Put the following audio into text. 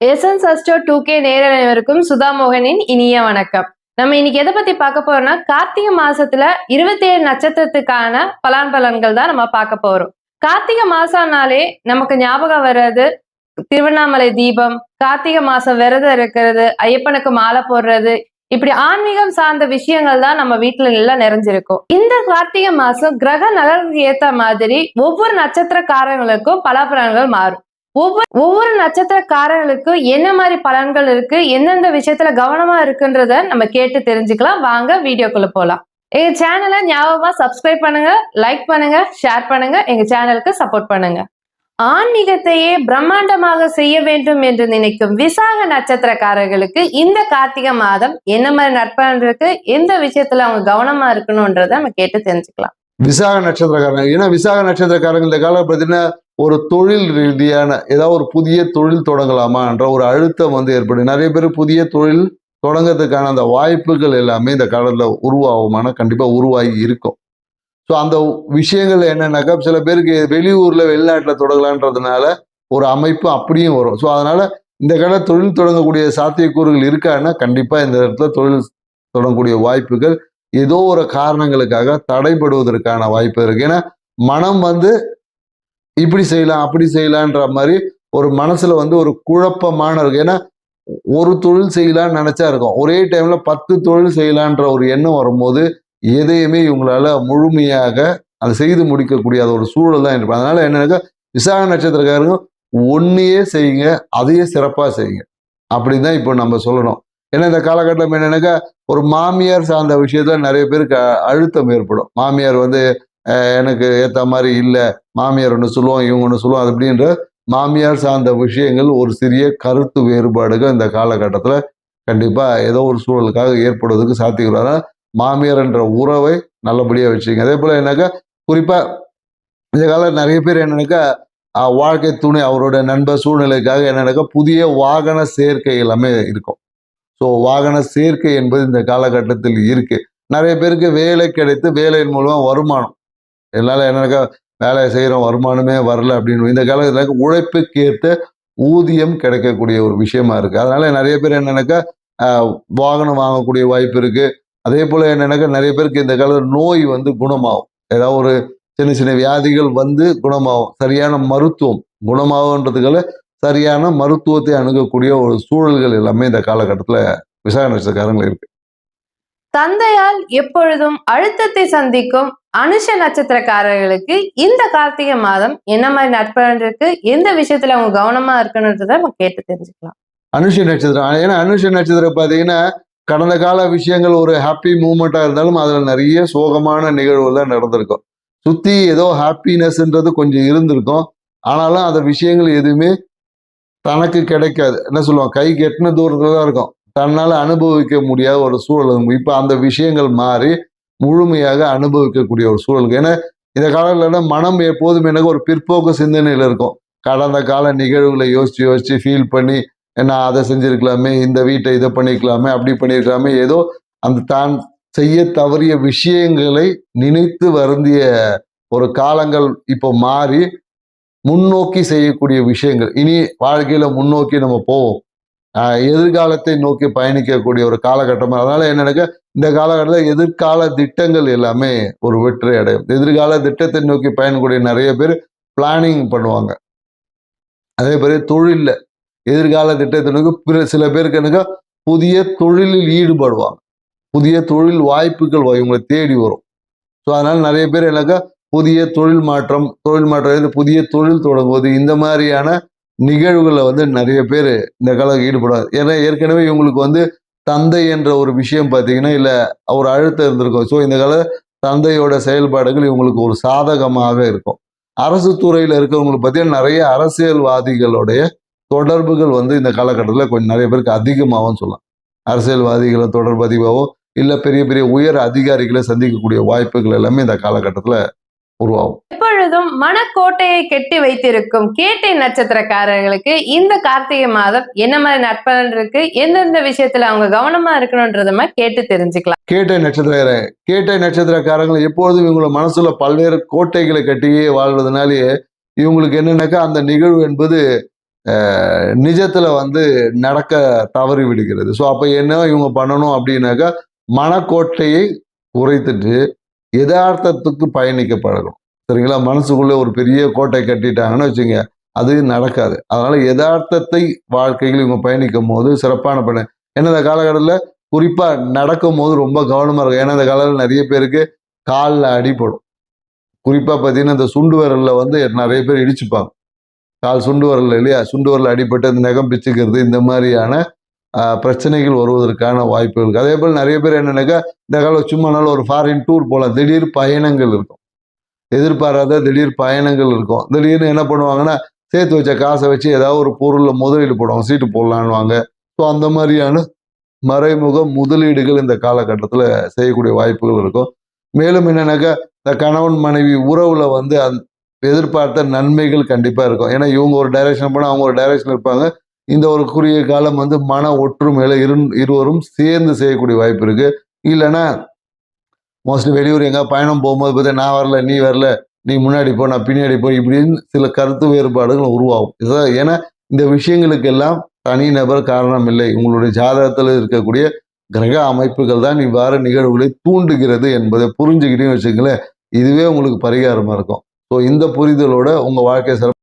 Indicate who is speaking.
Speaker 1: SN சஸ்டோ டூ கே நேரனைவருக்கும் சுதா மோகனின் இனிய வணக்கம். நம்ம இன்னைக்கு எதை பத்தி பார்க்க போறோம்னா கார்த்திகை மாசத்துல இருபத்தி ஏழு நட்சத்திரத்துக்கான பலான் பலன்கள் தான் நம்ம பார்க்க போறோம். கார்த்திகை மாசம்னாலே நமக்கு ஞாபகம் வர்றது திருவண்ணாமலை தீபம் கார்த்திகை மாசம் விரதம் இருக்கிறது ஐயப்பனுக்கு மாலை போடுறது இப்படி ஆன்மீகம் சார்ந்த விஷயங்கள் தான் நம்ம வீட்டுல எல்லாம் நிறைஞ்சிருக்கும். இந்த கார்த்திகை மாசம் கிரக நகருக்கு ஏத்த மாதிரி ஒவ்வொரு நட்சத்திரக்காரங்களுக்கும் பலாபலன்கள் மாறும். ஒவ்வொரு ஒவ்வொரு நட்சத்திரக்காரர்களுக்கும் என்ன மாதிரி பலன்கள் இருக்கு? எந்தெந்த விஷயத்துல கவனமா இருக்குன்றத நம்ம கேட்டு தெரிஞ்சுக்கலாம். வாங்க வீடியோக்குள்ள போலாம். எங்க சேனலை ஞாபகமா சப்ஸ்கிரைப் பண்ணுங்க லைக் பண்ணுங்க ஷேர் பண்ணுங்க எங்க சேனலுக்கு சப்போர்ட் பண்ணுங்க. ஆன்மீகத்தையே பிரம்மாண்டமாக செய்ய வேண்டும் என்று நினைக்கும் விசாக நட்சத்திரக்காரர்களுக்கு இந்த கார்த்திகை மாதம் என்ன மாதிரி நற்பலன் இருக்கு? எந்த விஷயத்துல அவங்க கவனமா இருக்கணும்ன்றத நம்ம கேட்டு தெரிஞ்சுக்கலாம்.
Speaker 2: விசாக நட்சத்திரக்காரங்க ஏன்னா விசாக நட்சத்திரக்காரங்க இந்த காலம் பார்த்தீங்கன்னா ஒரு தொழில் ரீதியான ஏதாவது ஒரு புதிய தொழில் தொடங்கலாமான்ற ஒரு அழுத்தம் வந்து ஏற்படும் நிறைய பேர் புதிய தொழில் தொடங்கிறதுக்கான அந்த வாய்ப்புகள் எல்லாமே இந்த காலத்தில் உருவாகுமான கண்டிப்பாக உருவாகி இருக்கும். ஸோ அந்த விஷயங்கள் என்னென்னாக்கா சில பேருக்கு வெளியூரில் வெளிநாட்டில் தொடங்கலான்றதுனால ஒரு அமைப்பு அப்படியும் வரும். ஸோ அதனால் இந்த கடை தொழில் தொடங்கக்கூடிய சாத்தியக்கூறுகள் இருக்கான்னா கண்டிப்பாக இந்த இடத்துல தொழில் தொடங்கக்கூடிய வாய்ப்புகள் ஏதோ ஒரு காரணங்களுக்காக தடைபடுவதற்கான வாய்ப்பு இருக்கு. ஏன்னா மனம் வந்து இப்படி செய்யலாம் அப்படி செய்யலான்ற மாதிரி ஒரு மனசுல வந்து ஒரு குழப்பமான இருக்கு ஏன்னா ஒரு தொழில் செய்யலாம்னு நினைச்சா இருக்கும். ஒரே டைம்ல பத்து தொழில் செய்யலான்ற ஒரு எண்ணம் வரும்போது எதையுமே இவங்களால முழுமையாக அதை செய்து முடிக்கக்கூடிய ஒரு சூழல் தான் இருக்கும். அதனால என்னன்னாக்கா விசாக நட்சத்திரக்காரங்க ஒன்னையே செய்யுங்க அதையே சிறப்பா செய்யுங்க. அப்படின்னு தான் இப்போ நம்ம சொல்லணும். ஏன்னா இந்த காலகட்டம் என்னென்னாக்கா ஒரு மாமியார் சார்ந்த விஷயத்துல நிறைய பேருக்கு அழுத்தம் ஏற்படும். மாமியார் வந்து எனக்கு ஏற்ற மாதிரி இல்லை மாமியார் ஒன்று சொல்லுவோம் இவங்க ஒன்று சொல்லுவோம் அது அப்படின்ற மாமியார் சார்ந்த விஷயங்கள் ஒரு சிறிய கருத்து வேறுபாடுகள் இந்த காலகட்டத்தில் கண்டிப்பாக ஏதோ ஒரு சூழலுக்காக ஏற்படுவதற்கு சாத்திக்கிறாங்க மாமியார் என்ற உறவை நல்லபடியாக வச்சுங்க அதே போல் என்னக்கா குறிப்பாக இந்த காலம் நிறைய பேர் என்னன்னாக்கா வாழ்க்கை துணை அவரோட நண்பர் சூழ்நிலைக்காக என்னன்னாக்கா புதிய வாகன சேர்க்கை எல்லாமே இருக்கும். ஸோ வாகன சேர்க்கை என்பது இந்த காலகட்டத்தில் இருக்குது நிறைய பேருக்கு வேலை கிடைத்து வேலையின் மூலமாக வருமானம். என்னால் என்னக்கா வேலை செய்கிறோம் வருமானமே வரல அப்படின்னு. இந்த காலத்தில் உழைப்புக்கேற்ற ஊதியம் கிடைக்கக்கூடிய ஒரு விஷயமா இருக்குது அதனால் நிறைய பேர் என்னென்னாக்கா வாகனம் வாங்கக்கூடிய வாய்ப்பு இருக்குது அதே போல் என்னென்னாக்கா நிறைய பேருக்கு இந்த காலத்தில் நோய் வந்து குணமாகும். ஏதாவது ஒரு சின்ன சின்ன வியாதிகள் வந்து குணமாகும். சரியான மருத்துவம் குணமாகன்றதுக்கால சரியான மருத்துவத்தை அணுகக்கூடிய ஒரு சூழல்கள் எல்லாமே இந்த காலகட்டத்தில் விசாரணை நட்சத்திரக்காரங்கள் இருக்குது
Speaker 1: தந்தையால் எப்பொழுதும் அழுத்தத்தை சந்திக்கும் அனுஷ நட்சத்திரக்காரர்களுக்கு இந்த கார்த்திகை மாதம் என்ன மாதிரி நற்பலன் இருக்கு? எந்த விஷயத்துல அவங்க கவனமா இருக்கணுன்றத நம்ம கேட்டு தெரிஞ்சுக்கலாம்.
Speaker 2: அனுஷ நட்சத்திரம். ஏன்னா அனுஷ நட்சத்திரம் பார்த்தீங்கன்னா கடந்த கால விஷயங்கள் ஒரு ஹாப்பி மூமெண்ட்டாக இருந்தாலும் அதில் நிறைய சோகமான நிகழ்வுகள் தான் நடந்திருக்கும். சுற்றி ஏதோ ஹாப்பினஸ்ன்றது கொஞ்சம் இருந்திருக்கும். ஆனாலும் அந்த விஷயங்கள் எதுவுமே தனக்கு கிடைக்காது. என்ன சொல்லுவோம் கை கெட்டின தூரத்தில் தான் இருக்கும். தன்னால் அனுபவிக்க முடியாத ஒரு சூழல் இப்போ அந்த விஷயங்கள் மாறி முழுமையாக அனுபவிக்கக்கூடிய ஒரு சூழல் ஏன்னா இந்த காலங்களில் மனம் எப்போதும் எனக்கு ஒரு பிற்போக்கு சிந்தனையில் இருக்கும். கடந்த கால நிகழ்வுகளை யோசித்து யோசித்து ஃபீல் பண்ணி நான் அதை செஞ்சுருக்கலாமே இந்த வீட்டை இதை பண்ணிக்கலாமே அப்படி பண்ணியிருக்கலாமே ஏதோ அந்த தான் செய்ய தவறிய விஷயங்களை நினைத்து வருந்திய ஒரு காலங்கள் இப்போ மாறி முன்னோக்கி செய்யக்கூடிய விஷயங்கள். இனி வாழ்க்கையில் முன்னோக்கி நம்ம போவோம். எதிர்காலத்தை நோக்கி பயணிக்கக்கூடிய ஒரு காலகட்டம் அதனால என்னன்னாக்கா இந்த காலகட்டத்தில் எதிர்கால திட்டங்கள் எல்லாமே ஒரு வெற்றி அடையும். எதிர்கால திட்டத்தை நோக்கி பயணக்கூடிய நிறைய பேர் பிளானிங் பண்ணுவாங்க. அதே மாதிரி தொழில்ல எதிர்கால திட்டத்தை நோக்கி பிற சில பேருக்கு எனக்கு புதிய தொழிலில் ஈடுபடுவாங்க. புதிய தொழில் வாய்ப்புகள் இவங்களை தேடி வரும். ஸோ அதனால நிறைய பேர் என்னக்கா புதிய தொழில் மாற்றம் தொழில் மாற்றம் புதிய தொழில் தொடங்குவது இந்த மாதிரியான நிகழ்வுகளை வந்து நிறைய பேர் இந்த காலம் ஈடுபடுவார் ஏன்னா ஏற்கனவே இவங்களுக்கு வந்து தந்தை என்ற ஒரு விஷயம் பார்த்தீங்கன்னா இல்லை ஒரு அழுத்தம் இருந்திருக்கும். ஸோ இந்த கால தந்தையோட செயல்பாடுகள் இவங்களுக்கு ஒரு சாதகமாக இருக்கும். அரசு துறையில் இருக்கிறவங்களுக்கு பார்த்தீங்கன்னா நிறைய அரசியல்வாதிகளுடைய தொடர்புகள் வந்து இந்த காலகட்டத்தில் கொஞ்சம் நிறைய பேருக்கு அதிகமாகவும் சொல்லலாம். அரசியல்வாதிகளை தொடர்பு அதிகமாகவும் இல்லை பெரிய பெரிய உயர் அதிகாரிகளை சந்திக்கக்கூடிய வாய்ப்புகள் எல்லாமே இந்த காலகட்டத்தில் உருவாகும்.
Speaker 1: எப்பொழுதும் மனக்கோட்டையை கெட்டி வைத்திருக்கும் கேட்டை நட்சத்திரக்காரர்களுக்கு இந்த கார்த்திகை மாதம் என்ன மாதிரி நற்பலன் இருக்கு? எந்தெந்த விஷயத்துல அவங்க கவனமா இருக்கணும்ன்றத நம்ம கேட்டு தெரிஞ்சுக்கலாம்.
Speaker 2: கேட்டை நட்சத்திர கேட்டை நட்சத்திரக்காரங்கள் எப்பொழுதும் இவங்கள மனசுல பல்வேறு கோட்டைகளை கட்டியே வாழ்வதனாலேயே இவங்களுக்கு என்னன்னாக்கா அந்த நிகழ்வு என்பது நிஜத்துல வந்து நடக்க தவறி விடுகிறது. ஸோ அப்போ என்ன இவங்க பண்ணணும் அப்படின்னாக்கா மனக்கோட்டையை குறைத்துட்டு யதார்த்தத்துக்கு பயணிக்க பழகணும் சரிங்களா? மனசுக்குள்ளே ஒரு பெரிய கோட்டை கட்டிட்டாங்கன்னு வச்சுங்க அது நடக்காது. அதனால் யதார்த்தத்தை வாழ்க்கையில் இவங்க பயணிக்கும் போது சிறப்பான பண்ண ஏன்னா இந்த காலகட்டத்தில் குறிப்பாக நடக்கும் போது ரொம்ப கவனமாக இருக்கும். ஏன்னா இந்த காலத்தில் நிறைய பேருக்கு காலில் அடிபடும். குறிப்பாக பார்த்தீங்கன்னா இந்த சுண்டு விரல்ல வந்து நிறைய பேர் இடிச்சுப்பாங்க. கால் சுண்டு வரல இல்லையா? சுண்டு வரல அடிபட்டு அந்த நகம் பிச்சுக்கிறது இந்த மாதிரியான பிரச்சனைகள் வருவதற்கான வாய்ப்புகள் இருக்கு. அதே போல் நிறைய பேர் என்னென்னாக்கா இந்த காலம் சும்மா நாள் ஒரு ஃபாரின் டூர் போகலாம் திடீர் பயணங்கள் இருக்கும். எதிர்பாராத திடீர் பயணங்கள் இருக்கும். திடீர்னு என்ன பண்ணுவாங்கன்னா சேர்த்து வச்ச காசை வச்சு ஏதாவது ஒரு பொருளில் முதலீடு போடுவாங்க. சீட்டு போடலான்னுவாங்க. ஸோ அந்த மாதிரியான மறைமுக முதலீடுகள் இந்த காலகட்டத்தில் செய்யக்கூடிய வாய்ப்புகள் இருக்கும். மேலும் என்னன்னாக்கா இந்த கணவன் மனைவி உறவில் வந்து அந் எதிர்பார்த்த நன்மைகள் கண்டிப்பாக இருக்கும். ஏன்னா இவங்க ஒரு டைரக்ஷன் போனால் அவங்க ஒரு டைரக்ஷன் இருப்பாங்க. இந்த ஒரு குறுகிய காலம் வந்து மன ஒற்றுமையில இரு இருவரும் சேர்ந்து செய்யக்கூடிய வாய்ப்பு இருக்கு. இல்லைன்னா மோஸ்ட்லி வெளியூர் எங்க பயணம் போகும்போது பார்த்தா நான் வரல நீ வரல நீ முன்னாடி போ நான் பின்னாடி போ இப்படின்னு சில கருத்து வேறுபாடுகள் உருவாகும். இதுதான் ஏன்னா இந்த விஷயங்களுக்கெல்லாம் தனிநபர் காரணம் இல்லை. உங்களுடைய ஜாதகத்தில் இருக்கக்கூடிய கிரக அமைப்புகள் தான் இவ்வாறு நிகழ்வுகளை தூண்டுகிறது என்பதை புரிஞ்சுக்கிட்டே வச்சுங்களேன் இதுவே உங்களுக்கு பரிகாரமாக இருக்கும். ஸோ இந்த புரிதலோட உங்கள் வாழ்க்கை சிறப்பு